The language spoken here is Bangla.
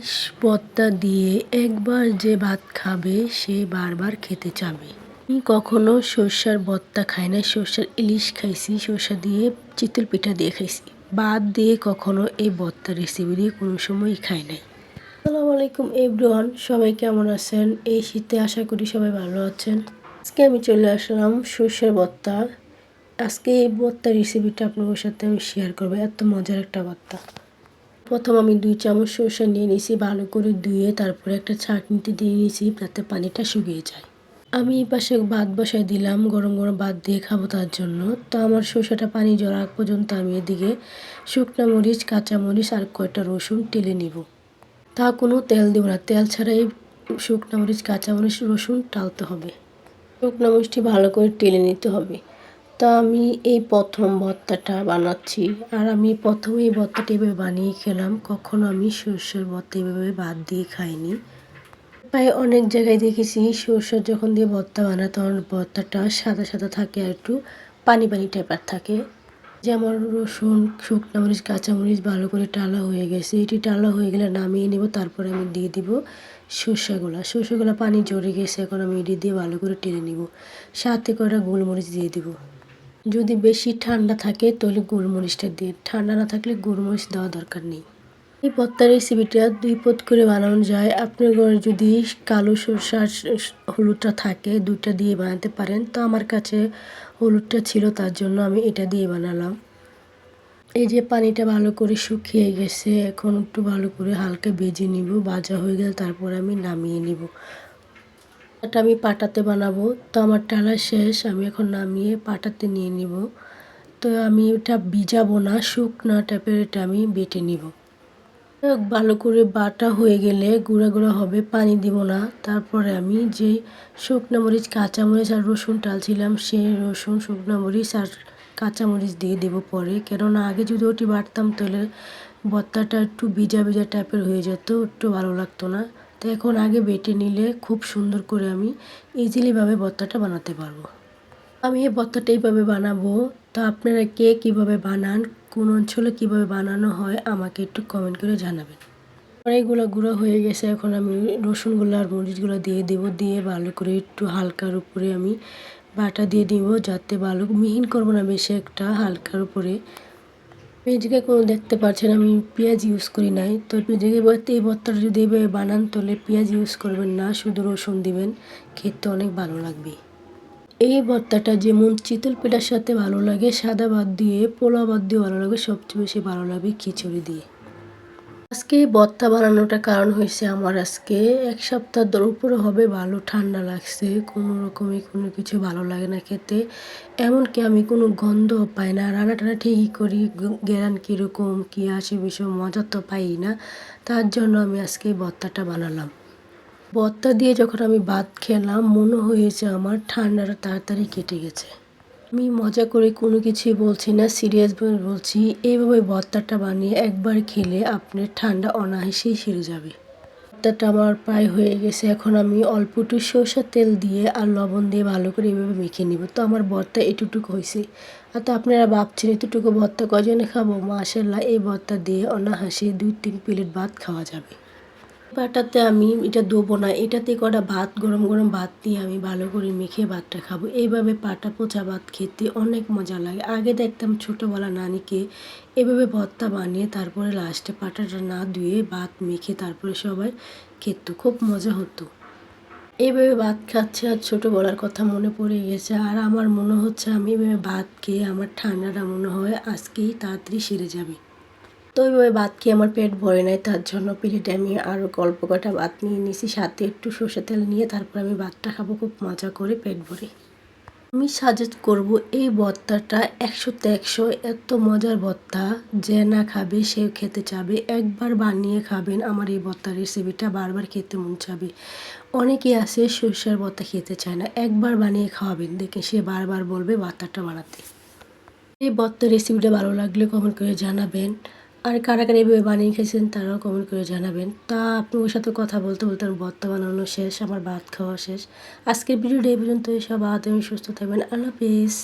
ইলিশ ভর্তা দিয়ে একবার যে ভাত খাবে, সে বারবার খেতে চাবে। আমি কখনো সর্ষার ভর্তা খাই না সর্ষার ইলিশ খাইছি, সর্ষা দিয়ে চিতল পিঠা দিয়ে খাইছি। ভাত দিয়ে কখনো এই ভর্তা রেসিপি দিয়ে কোনো সময়ই খাই নাই। আসসালামু আলাইকুম এভরিওয়ান, সবাই কেমন আছেন? এই শীতে আশা করি সবাই ভালো আছেন। আজকে আমি চলে আসলাম সর্ষের ভর্তা আজকে এই ভর্তার রেসিপিটা আপনাদের সাথে আমি শেয়ার করব, এত মজার একটা ভর্তা প্রথম আমি দুই চামচ সরষে নিয়ে নিয়েছি, ভালো করে ধুয়ে তারপরে একটা ছাঁকনিতে দিয়ে নিয়েছি, যাতে পানিটা শুকিয়ে যায়। আমি এই পাশে ভাত বসাই দিলাম, গরম গরম ভাত দিয়ে খাব তার জন্য। তো আমার সরষেটা পানি জড়া পর্যন্ত আমি এদিকে শুকনো মরিচ, কাঁচা মরিচ আর কয়টা রসুন টেলে নিব। তা কোনো তেল দেবো না, তেল ছাড়াই শুকনো মরিচ, কাঁচা মরিচ, রসুন টালতে হবে। শুকনো মরিচটি ভালো করে টেলে নিতে হবে। তা আমি এই প্রথম ভর্তাটা বানাচ্ছি। আর আমি প্রথম এই ভর্তাটা এভাবে বানিয়ে খেলাম। কখনো আমি সর্ষের ভর্তা এভাবে ভাত দিয়ে খাইনি। প্রায় অনেক জায়গায় দেখেছি, সর্ষের যখন দিয়ে ভর্তা বানায়, তখন ভর্তাটা সাদা সাদা থাকে আর একটু পানি পানি টাইপের থাকে। যেমন রসুন, শুকনো মরিচ কাঁচামরিচ ভালো করে টালা হয়ে গেছে। এটি টালা হয়ে গেলে নামিয়ে নেব, তারপরে আমি দিয়ে দিব সর্ষেগুলো। সর্ষেগুলো পানি জড়ে গেছে, এখন আমি এটি দিয়ে ভালো করে টেনে নিব। সাথে করে গোলমরিচ দিয়ে দিব। যদি বেশি ঠান্ডা থাকে, তাহলে গোলমরিচটা দিয়ে। ঠান্ডা না থাকলে গোলমরিচ দেওয়া দরকার নেই। এই পত্তার রেসিপিটা দুই পদ করে বানানো যায়। আপনার ঘরে যদি কালো সরষার হলুদটা থাকে, দুইটা দিয়ে বানাতে পারেন। তো আমার কাছে হলুদটা ছিল, তার জন্য আমি এটা দিয়ে বানালাম। এই যে পানিটা ভালো করে শুকিয়ে গেছে, এখন একটু ভালো করে হালকা বেজে নিব। ভাজা হয়ে গেলে তারপর আমি নামিয়ে নিব। এটা আমি পাটাতে বানাবো। তো আমার টালা শেষ, আমি এখন নামিয়ে পাটাতে নিয়ে নিব। তো আমি এটা ভিজাবো না, শুকনা টাইপের এটা আমি বেটে নিব। ভালো করে বাটা হয়ে গেলে গুঁড়া গুঁড়া হবে, পানি দিব না। তারপরে আমি যে শুকনো মরিচ কাঁচামরিচ আর রসুন টালছিলাম সেই রসুন, শুকনো মরিচ আর কাঁচামরিচ দিয়ে দেব পরে। কেননা আগে যদি ওটি বাটতাম তাহলে ভর্তাটা একটু ভিজা ভিজা টাইপের হয়ে যেত, একটু ভালো লাগতো না। তো এখন আগে বেটে নিলে খুব সুন্দর করে আমি ইজিলিভাবে ভর্তাটা বানাতে পারব। আমি এই ভর্তাটা এইভাবে বানাবো। তা আপনারা কে কীভাবে বানান, কোন অঞ্চলে কীভাবে বানানো হয়, আমাকে একটু কমেন্ট করে জানাবেন। অনেকগুলো গুঁড়ো হয়ে গেছে, এখন আমি রসুনগুলো আর মরিচগুলো দিয়ে দেবো। দিয়ে ভালো করে একটু হালকার উপরে আমি বাটা দিয়ে দিব, যাতে ভালো, মিহিন করব না বেশি একটা হালকার উপরে। পেঁয়াজকে কোনো দেখতে পাচ্ছেন আমি পেঁয়াজ ইউজ করি নাই। তো পেঁয়াজকে এই ভর্তাটা যদি এভাবে বানান, তাহলে পেঁয়াজ ইউজ করবেন না, শুধু রসুন দিবেন। খেতে অনেক ভালো লাগবে। এই ভর্তাটা যেমন চিতল পিঠার সাথে ভালো লাগে, সাদা ভাত দিয়ে পোলা ভাত দিয়ে ভালো লাগে, সবচেয়ে বেশি ভালো লাগে খিচুড়ি দিয়ে। আজকে ভর্তা বানানোটার কারণ হয়েছে আমার আজকে। এক সপ্তাহ উপরে হবে ভালো, ঠান্ডা লাগছে, কোনো রকমই কোনো কিছু ভালো লাগে না খেতে। এমনকি আমি কোনো গন্ধ পাই না রান্না টানা ঠিকই করি, গেরান কীরকম, কী আসে বিষয়, মজা তো পাই না। তার জন্য আমি আজকে ভর্তাটা বানালাম। ভর্তা দিয়ে যখন আমি ভাত খেলাম, মনে হয়েছে আমার ঠান্ডাটা তাড়াতাড়ি কেটে গেছে। আমি মজা করে কোনো কিছুই বলছি না সিরিয়াসভাবে বলছি। এইভাবে ভর্তাটা বানিয়ে একবার খেলে আপনার ঠান্ডা অনায়াসেই সেরে যাবে। ভর্তাটা আমার প্রায় হয়ে গেছে, এখন আমি অল্প একটু সরষের তেল দিয়ে আর লবণ দিয়ে ভালো করে এভাবে মেখে নিব। তো আমার ভর্তা এটুটুকু হয়েছে। আর তো আপনারা ভাবছেন এতটুকু ভর্তা কজনে খাব? মাসাল্লাহ এই ভর্তা দিয়ে অনাহাসে দুই তিন প্লেট ভাত খাওয়া যাবে। পাটাতে আমি এটা দেবো না, এটাতে কটা ভাত, গরম গরম ভাত দিয়ে আমি ভালো করে মেখে ভাতটা খাব। এইভাবে পাটা পোচা ভাত খেতে অনেক মজা লাগে। আগে দেখতাম ছোটোবেলা নানিকে এভাবে ভর্তা বানিয়ে তারপরে লাস্টে পাটাটা না ধুয়ে ভাত মেখে তারপরে সবাই খেত, খুব মজা হতো। এইভাবে ভাত খাচ্ছে আর ছোটোবেলার কথা মনে পড়ে গেছে। আর আমার মনে হচ্ছে আমি এভাবে ভাত খেয়ে আমার ঠান্ডাটা মনে হয় আজকেই তাড়াতাড়ি সেরে যাবে। তো ওইভাবে ভাত খেয়ে আমার পেট ভরে নেয় তার জন্য প্লেটে আমি আরও গল্প কটা ভাত নিয়ে নিয়েছি সাথে একটু সর্ষে তেল নিয়ে তারপর আমি ভাতটা খাব, খুব মজা করে পেট ভরে। আমি সাজেস্ট করব এই ভর্তাটা একশোতে একশো, এত মজার ভর্তা, যে না খাবে সে খেতে চাবে, একবার বানিয়ে খাবেন, আমার এই ভর্তার রেসিপিটা বারবার খেতে মন চাবে। অনেকে আছে সর্ষের ভর্তা খেতে চায় না, একবার বানিয়ে খাওয়াবেন, দেখে সে বারবার বলবে ভর্তাটা বানাতে। এই ভর্তার রেসিপিটা ভালো লাগলে কমেন্ট করে জানাবেন। আর কারা কারা এভাবে বানিয়ে খেয়েছেন তারাও কমেন্ট করে জানাবেন। তা আপনি ওর সাথে কথা বলতে বলতে আমার ভর্তা বানানো শেষ, আমার ভাত খাওয়া শেষ। আজকের ভিডিওটা এই পর্যন্ত সব আদমি সুস্থ থাকবেন, আল্লাহ হাফিজ।